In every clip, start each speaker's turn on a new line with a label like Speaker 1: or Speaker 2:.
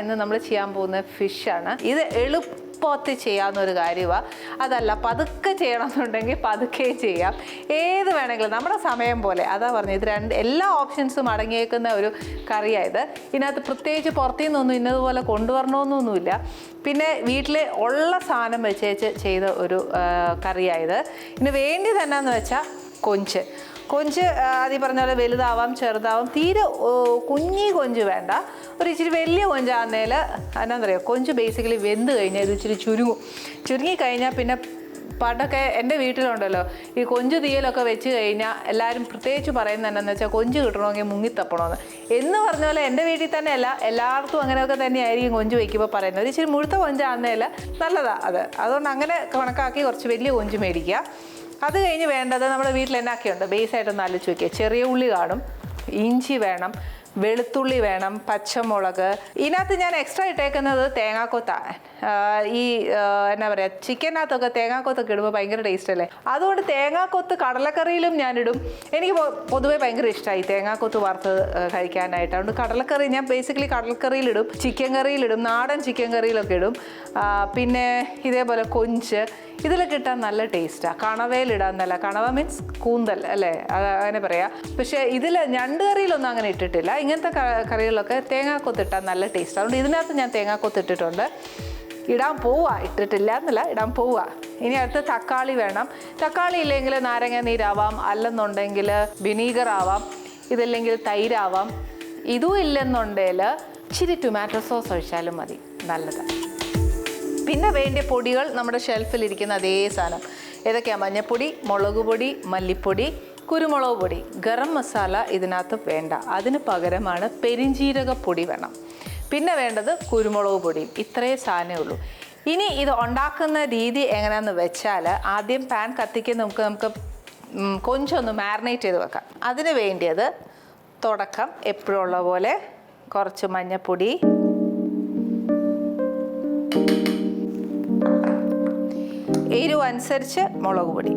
Speaker 1: ഇന്ന് നമ്മൾ ചെയ്യാൻ പോകുന്ന ഫിഷാണ് ഇത് എളുപ്പത്തിൽ ചെയ്യാവുന്ന ഒരു കാര്യമാണ് അതല്ല പതുക്കെ ചെയ്യണമെന്നുണ്ടെങ്കിൽ പതുക്കെ ചെയ്യാം. ഏത് വേണമെങ്കിലും നമ്മുടെ സമയം പോലെ. അതാ പറഞ്ഞു ഇത് രണ്ട് എല്ലാ ഓപ്ഷൻസും അടങ്ങിയേക്കുന്ന ഒരു കറിയായത് ഇതിനകത്ത് പ്രത്യേകിച്ച് പുറത്തു നിന്നൊന്നും ഇന്നതുപോലെ കൊണ്ടുവരണമെന്നൊന്നുമില്ല. പിന്നെ വീട്ടിൽ ഉള്ള സാധനം വെച്ചേച്ച് ചെയ്ത ഒരു കറിയായത് ഇതിന് വേണ്ടി തന്നെയെന്ന് വെച്ചാൽ കൊഞ്ച്. കൊഞ്ച് ആദ്യം പറഞ്ഞ പോലെ വലുതാവാം ചെറുതാവാം. തീരെ കുഞ്ഞി കൊഞ്ച് വേണ്ട. ഒരു ഇച്ചിരി വലിയ കൊഞ്ചാകുന്നതിൽ എന്നാ പറയുക കൊഞ്ച് ബേസിക്കലി വെന്ത് കഴിഞ്ഞാൽ ഇത് ഇച്ചിരി ചുരുങ്ങും. ചുരുങ്ങി കഴിഞ്ഞാൽ പിന്നെ പണ്ടൊക്കെ എന്റെ വീട്ടിലുണ്ടല്ലോ ഈ കൊഞ്ച് തീയലൊക്കെ വെച്ച് കഴിഞ്ഞാൽ എല്ലാവരും പ്രത്യേകിച്ച് പറയുന്നത് എന്താണെന്ന് വെച്ചാൽ കൊഞ്ച് കിട്ടണമെങ്കിൽ മുങ്ങിത്തപ്പണമെന്ന് എന്ന് പറഞ്ഞ പോലെ എന്റെ വീട്ടിൽ തന്നെ അല്ല എല്ലാവർക്കും അങ്ങനെയൊക്കെ തന്നെയായിരിക്കും കൊഞ്ച് വയ്ക്കുമ്പോൾ പറയുന്നത്. ഒരു ഇച്ചിരി മുഴുത്ത കൊഞ്ചാകുന്നതിൽ നല്ലതാണ് അത്. അതുകൊണ്ട് അങ്ങനെ കണക്കാക്കി കുറച്ച് വലിയ കൊഞ്ച് മേടിക്കുക. അത് കഴിഞ്ഞ് വേണ്ടത് നമ്മുടെ വീട്ടിൽ എന്നാക്കിയുണ്ട്? ബേസായിട്ടൊന്ന് ആലോചിച്ച് നോക്കിയാൽ ചെറിയ ഉള്ളി കാണും. ഇഞ്ചി വേണം. വെളുത്തുള്ളി വേണം. പച്ചമുളക്. ഇതിനകത്ത് ഞാൻ എക്സ്ട്രാ ഇട്ടേക്കുന്നത് തേങ്ങാക്കൊത്താണ്. ഈ എന്നാ പറയുക ചിക്കനകത്തൊക്കെ തേങ്ങാക്കൊത്തൊക്കെ ഇടുമ്പോൾ ഭയങ്കര ടേസ്റ്റ് അല്ലേ? അതുകൊണ്ട് തേങ്ങാക്കൊത്ത് കടലക്കറിയിലും ഞാനിടും. എനിക്ക് പൊതുവേ ഭയങ്കര ഇഷ്ടമായി തേങ്ങാക്കൊത്ത് വറുത്ത് കഴിക്കാനായിട്ട്. അതുകൊണ്ട് കടലക്കറി ഞാൻ ബേസിക്കലി കടലക്കറിയിലിടും ചിക്കൻ കറിയിലിടും നാടൻ ചിക്കൻ കറിയിലൊക്കെ ഇടും. പിന്നെ ഇതേപോലെ കൊഞ്ച് ഇതിലൊക്കെ ഇട്ടാൽ നല്ല ടേസ്റ്റാണ് കണവയിലിടാൻ നല്ല കണവ മീൻസ് കൂന്തൽ അല്ലേ? അങ്ങനെ പറയാം. പക്ഷേ ഇതിൽ ഞണ്ട് കറിയിലൊന്നും അങ്ങനെ ഇട്ടിട്ടില്ല. ഇങ്ങനത്തെ കറികളിലൊക്കെ തേങ്ങാക്കൊത്ത് ഇട്ടാൽ നല്ല ടേസ്റ്റ് അതുകൊണ്ട് ഇതിനകത്ത് ഞാൻ തേങ്ങാക്കൊത്ത് ഇട്ടിട്ടുണ്ട്. ഇടാൻ പോവുക ഇട്ടിട്ടില്ല എന്നല്ല ഇടാൻ പോവുക ഇനി അടുത്ത് തക്കാളി വേണം. തക്കാളി ഇല്ലെങ്കിൽ നാരങ്ങ നീരാവാം. അല്ലെന്നുണ്ടെങ്കിൽ വിനീഗർ ആവാം ഇതല്ലെങ്കിൽ തൈരാവാം. ഇതും ഇല്ലെന്നുണ്ടെങ്കിൽ ഇച്ചിരി ടൊമാറ്റോ സോസ് ഒഴിച്ചാലും മതി. നല്ലതാണ് പിന്നെ വേണ്ട പൊടികൾ നമ്മുടെ ഷെൽഫിലിരിക്കുന്ന അതേ സാധനം. ഏതൊക്കെയാണ് മഞ്ഞൾപ്പൊടി മുളക് പൊടി മല്ലിപ്പൊടി കുരുമുളക് പൊടി. ഗരം മസാല ഇതിനകത്ത് വേണ്ട. അതിന് പകരമാണ് പെരിഞ്ജീരക പൊടി വേണം. പിന്നെ വേണ്ടത് കുരുമുളക് പൊടിയും. ഇത്രയേ സാധനമേ ഉള്ളൂ. ഇനി ഇത് ഉണ്ടാക്കുന്ന രീതി എങ്ങനെയാണെന്ന് വെച്ചാൽ ആദ്യം പാൻ കത്തിക്ക് നമുക്ക് നമുക്ക് കൊഞ്ചൊന്ന് മാരിനേറ്റ് ചെയ്ത് വെക്കാം. അതിന് വേണ്ടിയത് തുടക്കം എപ്പോഴും ഉള്ള പോലെ കുറച്ച് മഞ്ഞപ്പൊടി. എരിവ് അനുസരിച്ച് മുളക് പൊടി.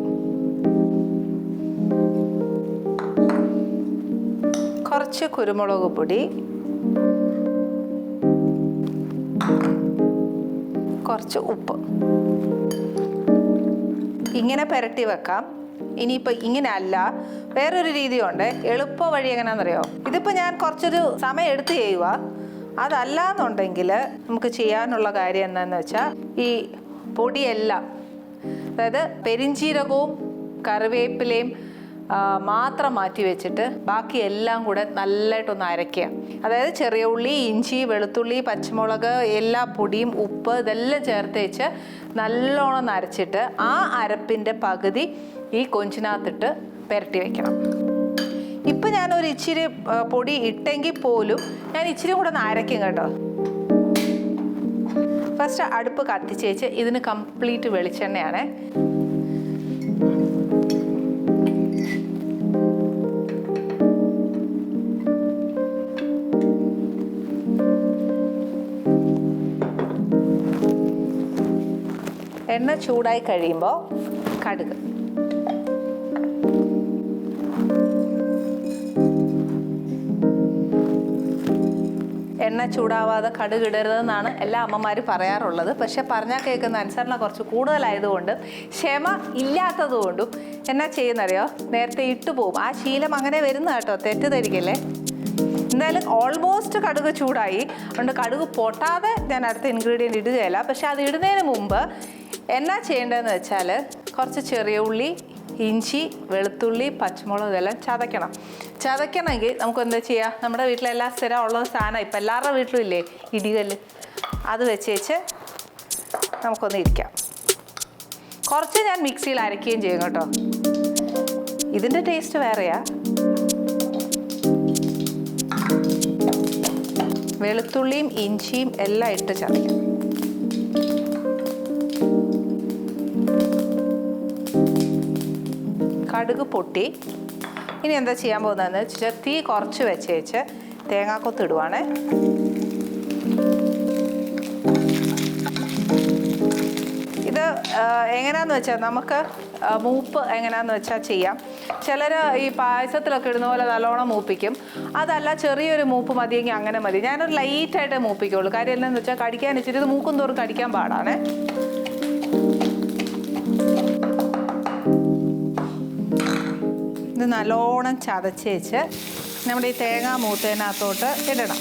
Speaker 1: കുറച്ച് കുരുമുളക് പൊടി. കുറച്ച് ഉപ്പ്. ഇങ്ങനെ പുരട്ടി വെക്കാം. ഇനിയിപ്പോൾ ഇങ്ങനെ അല്ല വേറൊരു രീതിയുണ്ട്. എളുപ്പ വഴി എങ്ങനെയാണെന്നറിയോ? ഇതിപ്പോൾ ഞാൻ കുറച്ചൊരു സമയം എടുത്ത് ചെയ്യുക അതല്ല എന്നുണ്ടെങ്കിൽ നമുക്ക് ചെയ്യാനുള്ള കാര്യം എന്താണെന്ന് വെച്ചാൽ ഈ പൊടിയെല്ലാം അതായത് പെരിഞ്ചീരകവും കറിവേപ്പിലയും മാത്രം മാറ്റി വെച്ചിട്ട് ബാക്കി എല്ലാം കൂടെ നല്ലതായിട്ടൊന്ന് അരയ്ക്കുക. അതായത് ചെറിയ ഉള്ളി ഇഞ്ചി വെളുത്തുള്ളി പച്ചമുളക് എല്ലാ പൊടിയും ഉപ്പ് ഇതെല്ലാം ചേർത്ത് വെച്ച് നല്ലോണം അരച്ചിട്ട് ആ അരപ്പിന്റെ പകുതി ഈ കൊഞ്ചിനകത്തിട്ട് പുരട്ടി വെക്കണം. ഇപ്പം ഞാനൊരു ഇച്ചിരി പൊടി ഇട്ടെങ്കിൽ പോലും ഞാൻ ഇച്ചിരി കൂടെ ഒന്ന് അരയ്ക്കും കേട്ടോ. ഫസ്റ്റ് അടുപ്പ് കത്തിച്ചേച്ച് ഇതിന് കംപ്ലീറ്റ് വെളിച്ചെണ്ണയാണ്. എണ്ണ ചൂടായി കഴിയുമ്പോൾ കടുക്. എണ്ണ ചൂടാവാതെ കടുക് ഇടരുതെന്നാണ് എല്ലാ അമ്മമാരും പറയാറുള്ളത്. പക്ഷെ പറഞ്ഞാൽ കേൾക്കുന്ന അനുസരണ കുറച്ച് കൂടുതലായതുകൊണ്ട് ക്ഷമ ഇല്ലാത്തതുകൊണ്ടും എന്നാ ചെയ്യുന്നറിയോ? നേരത്തെ ഇട്ടു പോകും ആ ശീലം അങ്ങനെ വരുന്ന കേട്ടോ തെറ്റിദ്ധരിക്കല്ലേ? എന്തായാലും ഓൾമോസ്റ്റ് കടുക് ചൂടായി. അതുകൊണ്ട് കടുക് പൊട്ടാതെ ഞാൻ അടുത്ത ഇൻഗ്രീഡിയന്റ് ഇടുകയല്ല. പക്ഷെ അത് ഇടുന്നതിന് മുമ്പ് എന്നാ ചെയ്യേണ്ടതെന്ന് വെച്ചാൽ കുറച്ച് ചെറിയ ഉള്ളി ഇഞ്ചി വെളുത്തുള്ളി പച്ചമുളക് ഇതെല്ലാം ചതയ്ക്കണം. ചതയ്ക്കണമെങ്കിൽ നമുക്ക് എന്താ ചെയ്യുക നമ്മുടെ വീട്ടിലെല്ലാം സ്ഥിരം ഉള്ള സാധനം ഇപ്പം എല്ലാവരുടെ വീട്ടിലും ഇല്ലേ? ഇടികല്ല്. അത് വെച്ച് വെച്ച് നമുക്കൊന്ന് ഇരിക്കാം. കുറച്ച് ഞാൻ മിക്സിയിൽ അരയ്ക്കുകയും ചെയ്യും കേട്ടോ. ഇതിന്റെ ടേസ്റ്റ് വേറെയാ. വെളുത്തുള്ളിയും ഇഞ്ചിയും എല്ലാം ഇട്ട് ചതയ്ക്കാം. കടുക് പൊട്ടി. ഇനി എന്താ ചെയ്യാൻ പോകുന്നതെന്ന് വെച്ചാൽ തീ കുറച്ച് വെച്ചേച്ച് തേങ്ങാക്കൊത്ത് ഇടുവാണേ. ഇത് എങ്ങനെയാന്ന് വെച്ചാൽ നമുക്ക് മൂപ്പ് എങ്ങനെയാന്ന് വെച്ചാൽ ചെയ്യാം. ചിലർ ഈ പായസത്തിലൊക്കെ ഇടുന്ന പോലെ നല്ലോണം മൂപ്പിക്കും. അതല്ല ചെറിയൊരു മൂപ്പ് മതിയെങ്കിൽ അങ്ങനെ മതി. ഞാനൊരു ലൈറ്റായിട്ടേ മൂപ്പിക്കുള്ളൂ. കാര്യം എന്താണെന്ന് വെച്ചാൽ കടിക്കാൻ ഇച്ചിരി ഇത് മൂക്കും തോറും കടിക്കാൻ പാടാണ്. ഇത് നല്ലോണം ചതച്ചേച്ച് നമ്മൾ ഈ തേങ്ങ മൂത്തേനകത്തോട്ട് ഇടണം.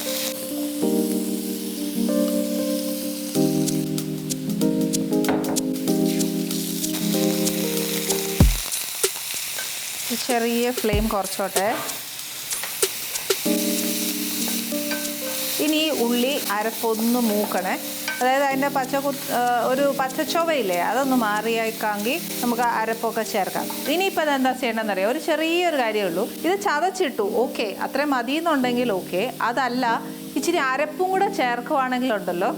Speaker 1: ചെറിയ ഫ്ലെയിം കുറച്ചോട്ടെ. ഇനി ഉള്ളി അരപ്പൊന്ന് മൂക്കണേ. അതായത് അതിന്റെ പച്ച ഒരു പച്ചച്ചൊവയില്ലേ അതൊന്ന് മാറിയേക്കാങ്കിൽ നമുക്ക് അരപ്പൊക്കെ ചേർക്കാം. ഇനിയിപ്പോൾ അത് എന്താ ചെയ്യേണ്ടതെന്ന് അറിയാം ഒരു ചെറിയൊരു കാര്യമേ ഉള്ളൂ ഇത് ചതച്ചിട്ടു ഓക്കെ അത്രയും മതി എന്നുണ്ടെങ്കിൽ ഓക്കെ. അതല്ല ഇച്ചിരി അരപ്പും കൂടെ ചേർക്കുവാണെങ്കിലുണ്ടല്ലോ.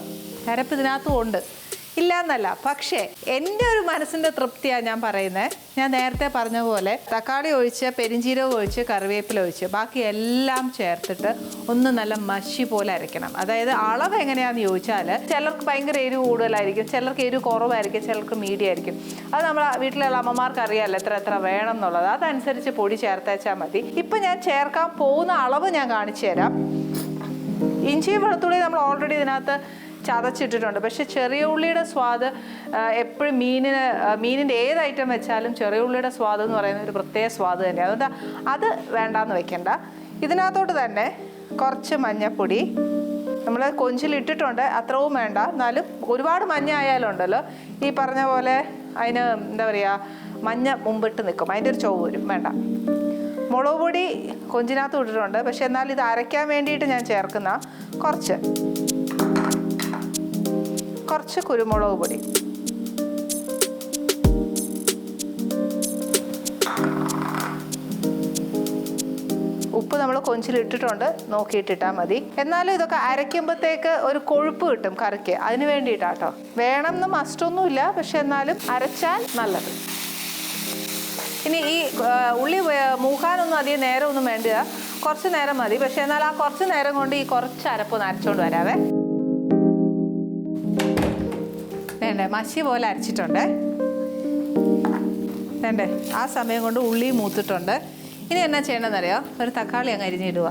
Speaker 1: അരപ്പ് ഇതിനകത്തും ഉണ്ട്. ഇല്ല എന്നല്ല പക്ഷേ എന്റെ ഒരു മനസ്സിന്റെ തൃപ്തിയാണ് ഞാൻ പറയുന്നത് ഞാൻ നേരത്തെ പറഞ്ഞ പോലെ തക്കാളി ഒഴിച്ച് പെരിഞ്ചീരകം ഒഴിച്ച് കറിവേപ്പില ഒഴിച്ച് ബാക്കി എല്ലാം ചേർത്തിട്ട് ഒന്ന് നല്ല മഷി പോലെ അരയ്ക്കണം. അതായത് അളവ് എങ്ങനെയാണെന്ന് ചോദിച്ചാൽ ചിലർക്ക് ഭയങ്കര എരിവ് കൂടുതലായിരിക്കും ചിലർക്ക് എരിവ് കുറവായിരിക്കും ചിലർക്ക് മീഡിയം ആയിരിക്കും അത് നമ്മൾ വീട്ടിലുള്ള അമ്മമാർക്ക് അറിയാമല്ലോ എത്ര എത്ര വേണം എന്നുള്ളത് അതനുസരിച്ച് പൊടി ചേർത്തേച്ചാൽ മതി. ഇപ്പം ഞാൻ ചേർക്കാൻ പോകുന്ന അളവ് ഞാൻ കാണിച്ചു തരാം. ഇഞ്ചിയും വെളുത്തുള്ളി നമ്മൾ ഓൾറെഡി ഇതിനകത്ത് ചതച്ചിട്ടിട്ടുണ്ട്. പക്ഷെ ചെറിയ ഉള്ളിയുടെ സ്വാദ് എപ്പോഴും മീനിന് മീനിന്റെ ഏത് ഐറ്റം വെച്ചാലും ചെറിയ ഉള്ളിയുടെ സ്വാദ് എന്ന് പറയുന്ന ഒരു പ്രത്യേക സ്വാദ് തന്നെയാണ് അതുകൊണ്ട് അത് വേണ്ടാന്ന് വെക്കണ്ട. ഇതിനകത്തോട്ട് തന്നെ കുറച്ച് മഞ്ഞപ്പൊടി. നമ്മൾ കൊഞ്ചിലിട്ടിട്ടുണ്ട് അത്രവും വേണ്ട. എന്നാലും ഒരുപാട് മഞ്ഞ ആയാലുണ്ടല്ലോ ഈ പറഞ്ഞ പോലെ അതിന് എന്താ പറയുക മഞ്ഞ മുമ്പിട്ട് നിൽക്കും അതിന്റെ ഒരു ചൊവ്വ് വരും. വേണ്ട. മുളക് പൊടി കൊഞ്ചിനകത്ത് ഇട്ടിട്ടുണ്ട്. പക്ഷെ എന്നാൽ ഇത് അരയ്ക്കാൻ വേണ്ടിയിട്ട് ഞാൻ ചേർക്കുന്ന കുറച്ച്. കുറച്ച് കുരുമുളക് പൊടി. ഉപ്പ് നമ്മൾ കൊഞ്ചിലിട്ടിട്ടുണ്ട്. നോക്കിയിട്ടിട്ടാൽ മതി. എന്നാലും ഇതൊക്കെ അരയ്ക്കുമ്പോഴത്തേക്ക് ഒരു കൊഴുപ്പ് കിട്ടും കറിക്ക്. അതിന് വേണ്ടിയിട്ടാട്ടോ. വേണം എന്ന് മസ്റ്റൊന്നുമില്ല. പക്ഷെ എന്നാലും അരച്ചാൽ നല്ലത്. ഇനി ഈ ഉള്ളി മൂക്കാനൊന്നും അധികം നേരമൊന്നും വേണ്ട കുറച്ച് നേരം മതി. പക്ഷെ എന്നാൽ ആ കുറച്ച് നേരം കൊണ്ട് ഈ കുറച്ച് അരപ്പൊന്ന് അരച്ചോണ്ട് വരാവേ. വേണ്ടേ മഷി പോലെ അരച്ചിട്ടുണ്ട്. വേണ്ടേ ആ സമയം കൊണ്ട് ഉള്ളി മൂത്തിട്ടുണ്ട്. ഇനി എന്നാ ചെയ്യണമെന്നറിയോ? ഒരു തക്കാളി അങ്ങ് അരിഞ്ഞിടുക.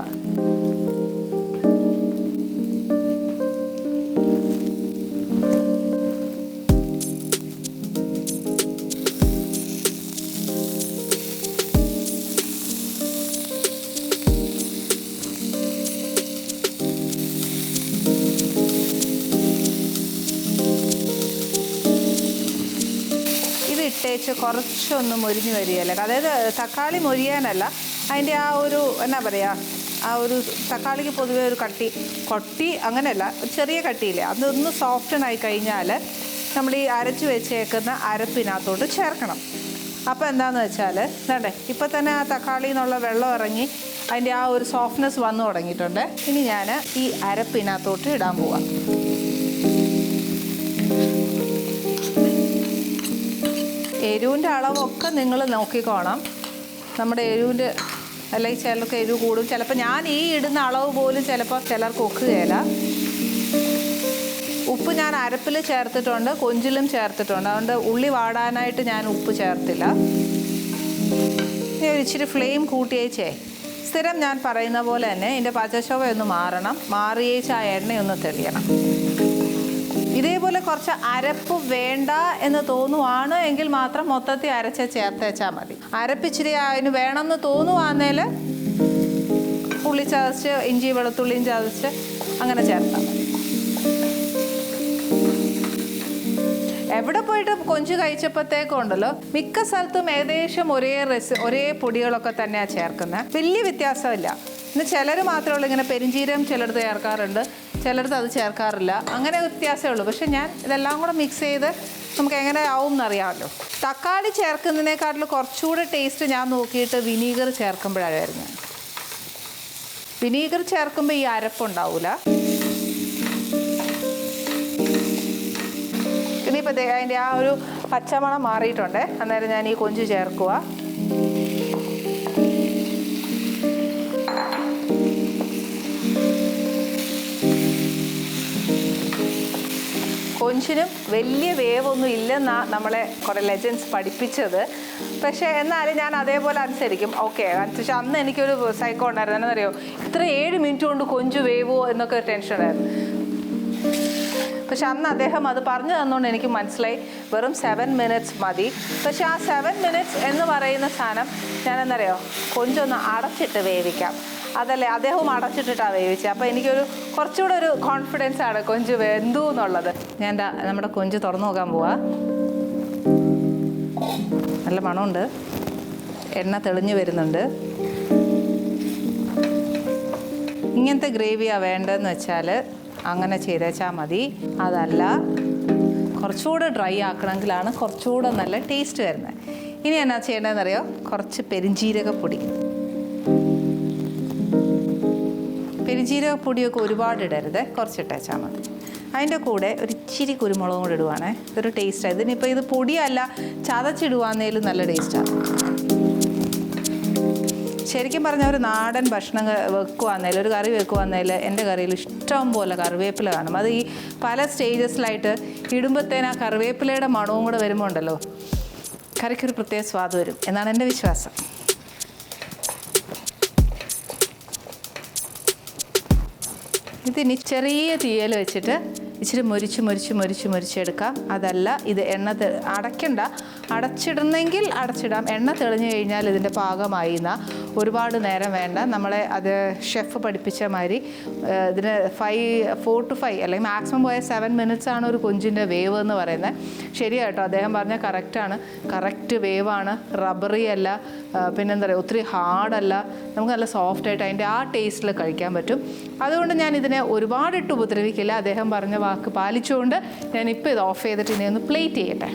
Speaker 1: ഇട്ടേച്ച് കുറച്ചൊന്ന് മൊരിഞ്ഞ് വരികയല്ലേ. അതായത് തക്കാളി മൊരിയാനല്ല. അതിന്റെ ആ ഒരു എന്നാ പറയുക ആ ഒരു തക്കാളിക്ക് പൊതുവേ ഒരു കട്ടി കൊട്ടി അങ്ങനെയല്ല ചെറിയ കട്ടിയില്ലേ. അതൊന്ന് സോഫ്റ്റൻ ആയി കഴിഞ്ഞാൽ നമ്മൾ ഈ അരച്ച് വെച്ചേക്കുന്ന അരപ്പിനകത്തോട്ട് ചേർക്കണം. അപ്പോൾ എന്താണെന്ന് വെച്ചാൽ വേണ്ടേ ഇപ്പം തന്നെ ആ തക്കാളി എന്നുള്ള വെള്ളം ഇറങ്ങി അതിന്റെ ആ ഒരു സോഫ്റ്റ്നെസ് വന്നു തുടങ്ങിയിട്ടുണ്ട്. ഇനി ഞാൻ ഈ അരപ്പിനകത്തോട്ട് ഇടാൻ പോവാം. എരിവിന്റെ അളവൊക്കെ നിങ്ങൾ നോക്കിക്കോണം നമ്മുടെ എരിവിന്റെ അല്ലെങ്കിൽ ചിലർക്ക് എരിവ് കൂടും. ചിലപ്പോൾ ഞാൻ ഈ ഇടുന്ന അളവ് പോലും ചിലപ്പോൾ ചിലർക്ക് ഒക്കുകയില്ല. ഉപ്പ് ഞാൻ അരപ്പിൽ ചേർത്തിട്ടുണ്ട് കൊഞ്ചിലും ചേർത്തിട്ടുണ്ട്. അതുകൊണ്ട് ഉള്ളി വാടാനായിട്ട് ഞാൻ ഉപ്പ് ചേർത്തില്ല. ഞാൻ ഇച്ചിരി ഫ്ലെയിം കൂട്ടിയേച്ചേ സ്ഥിരം ഞാൻ പറയുന്ന പോലെ തന്നെ ഇതിന്റെ പച്ചശോഭ ഒന്ന് മാറണം. മാറിയേച്ച് ആ എണ്ണയൊന്ന് തെളിയണം. ഇതേപോലെ കുറച്ച് അരപ്പ് വേണ്ട എന്ന് തോന്നുവാണ് എങ്കിൽ മാത്രം മൊത്തത്തിൽ അരച്ച് ചേർത്തേച്ചാൽ മതി. അരപ്പിച്ചിരി അതിന് വേണമെന്ന് തോന്നുവാന്നേൽ ഉള്ളി ചതച്ച് ഇഞ്ചി വെളുത്തുള്ളിയും ചതച്ച് അങ്ങനെ ചേർത്താൽ മതി. എവിടെ പോയിട്ട് കൊഞ്ച് കഴിച്ചപ്പോഴത്തേക്കും ഉണ്ടല്ലോ മിക്ക സ്ഥലത്തും ഏകദേശം ഒരേ റെസി ഒരേ പൊടികളൊക്കെ തന്നെയാണ് ചേർക്കുന്നത് വലിയ വ്യത്യാസമില്ല. ഇന്ന് ചിലർ മാത്രമേ ഉള്ളൂ ഇങ്ങനെ പെരിഞ്ചീരം ചിലർ ചേർക്കാറുണ്ട്. ചിലടത്ത് അത് ചേർക്കാറില്ല. അങ്ങനെ വ്യത്യാസമേ ഉള്ളൂ. പക്ഷേ ഞാൻ ഇതെല്ലാം കൂടെ മിക്സ് ചെയ്ത് നമുക്ക് എങ്ങനെ ആവും എന്നറിയാമല്ലോ. തക്കാളി ചേർക്കുന്നതിനേക്കാട്ടിൽ കുറച്ചുകൂടെ ടേസ്റ്റ് ഞാൻ നോക്കിയിട്ട് വിനീഗർ ചേർക്കുമ്പോഴായിരുന്നു വിനീഗർ ചേർക്കുമ്പോൾ ഈ അരപ്പുണ്ടാവില്ല ഇനിയിപ്പോൾ അതിന്റെ ആ ഒരു പച്ചമണം മാറിയിട്ടുണ്ട്. അന്നേരം ഞാൻ ഈ കൊഞ്ച് ചേർക്കുക കൊഞ്ചിനും വലിയ വേവൊന്നും ഇല്ലെന്നാണ് നമ്മളെ കുറേ ലെജൻസ് പഠിപ്പിച്ചത്. പക്ഷേ എന്നാലും ഞാൻ അതേപോലെ അനുസരിക്കും. ഓക്കെ അനുസരിച്ച് അന്ന് എനിക്കൊരു സൈക്കോ ഉണ്ടായിരുന്നു. എന്നറിയോ ഇത്ര ഏഴ് മിനിറ്റ് കൊണ്ട് കൊഞ്ച് വേവോ എന്നൊക്കെ ഒരു ടെൻഷൻ ഉണ്ടായിരുന്നു. പക്ഷെ അന്ന് അദ്ദേഹം അത് പറഞ്ഞു തന്നുകൊണ്ട് എനിക്ക് മനസ്സിലായി. വെറും സെവൻ മിനിറ്റ്സ് മതി. പക്ഷെ ആ സെവൻ മിനിറ്റ്സ് എന്ന് പറയുന്ന സാധനം ഞാൻ എന്നറിയോ കൊഞ്ചൊന്ന് അടച്ചിട്ട് വേവിക്കാം. അതല്ലേ? അദ്ദേഹവും അടച്ചിട്ടിട്ടാണ് വേവിച്ചത് അപ്പോൾ എനിക്കൊരു കുറച്ചുകൂടെ ഒരു കോൺഫിഡൻസ് ആണ് കൊഞ്ച് വെന്തു എന്നുള്ളത്. ഞാൻ നമ്മുടെ കൊഞ്ച് തുറന്നു നോക്കാൻ പോവാ. നല്ല മണമുണ്ട്. എണ്ണ തെളിഞ്ഞു വരുന്നുണ്ട്. ഇങ്ങനത്തെ ഗ്രേവിയാണ് വേണ്ടതെന്ന് വെച്ചാൽ അങ്ങനെ ചെയ്തേച്ചാൽ മതി. അതല്ല കുറച്ചുകൂടെ ഡ്രൈ ആക്കണമെങ്കിലാണ് കുറച്ചുകൂടെ നല്ല ടേസ്റ്റ് വരുന്നത്. ഇനി എന്നാ ചെയ്യേണ്ടതെന്നറിയോ? കുറച്ച് പെരിഞ്ജീരകപ്പൊടി പെരിഞ്ജീരകപ്പൊടിയൊക്കെ ഒരുപാട് ഇടരുത് കുറച്ചിട്ടേച്ചാൽ മതി. അതിന്റെ കൂടെ ഒരു ഇച്ചിരി കുരുമുളകും കൂടെ ഇടുവാണേ. ഇതൊരു ടേസ്റ്റാണ് ഇതിനിപ്പോൾ ഇത് പൊടിയല്ല ചതച്ചിടുവാന്നേലും നല്ല ടേസ്റ്റാണ് ശരിക്കും പറഞ്ഞാൽ ഒരു നാടൻ ഭക്ഷണം വെക്കുവാന്നേൽ ഒരു കറി വെക്കുവാന്നേൽ എന്റെ കറിയിൽ ഇഷ്ടം പോലെ കറിവേപ്പില കാണും. അത് ഈ പല സ്റ്റേജസിലായിട്ട് ഇടുമ്പോഴത്തേന് ആ കറിവേപ്പിലയുടെ മണവും കൂടെ വരുമ്പോൾ ഉണ്ടല്ലോ കറിക്കൊരു പ്രത്യേക സ്വാദ് വരും എന്നാണ് എന്റെ വിശ്വാസം. ഇതിനി ചെറിയ തീയൽ വെച്ചിട്ട് ഇച്ചിരി മുരിച്ച് മുരിച്ച് മുരിച്ച് മുരിച്ചെടുക്കാം അതല്ല ഇത് എണ്ണ അടയ്ക്കണ്ട. അടച്ചിടുന്നെങ്കിൽ അടച്ചിടാം. എണ്ണ തെളിഞ്ഞു കഴിഞ്ഞാൽ ഇതിന്റെ പാകമായി എന്നാ. ഒരുപാട് നേരം വേണ്ട. നമ്മളെ അത് ഷെഫ് പഠിപ്പിച്ച മാതിരി ഇതിന് ഫൈവ് ഫോർ ടു ഫൈവ് അല്ലെങ്കിൽ മാക്സിമം പോയ സെവൻ മിനിറ്റ്സ് ആണ് ഒരു കൊഞ്ചിന്റെ വേവ് എന്ന് പറയുന്നത്. ശരിയാട്ടോ അദ്ദേഹം പറഞ്ഞ കറക്റ്റാണ് കറക്റ്റ് വേവാണ് റബ്ബറി അല്ല. പിന്നെന്താ പറയുക ഒത്തിരി ഹാർഡല്ല നമുക്ക് നല്ല സോഫ്റ്റായിട്ട് അതിന്റെ ആ ടേസ്റ്റിൽ കഴിക്കാൻ പറ്റും. അതുകൊണ്ട് ഞാൻ ഇതിനെ ഒരുപാടിട്ട് ഉപദ്രവിക്കില്ല. അദ്ദേഹം പറഞ്ഞ വാക്ക് പാലിച്ചുകൊണ്ട് ഞാൻ ഇപ്പോൾ ഇത് ഓഫ് ചെയ്തിട്ട് ഇനി ഒന്ന് പ്ലേറ്റ് ചെയ്യട്ടെ.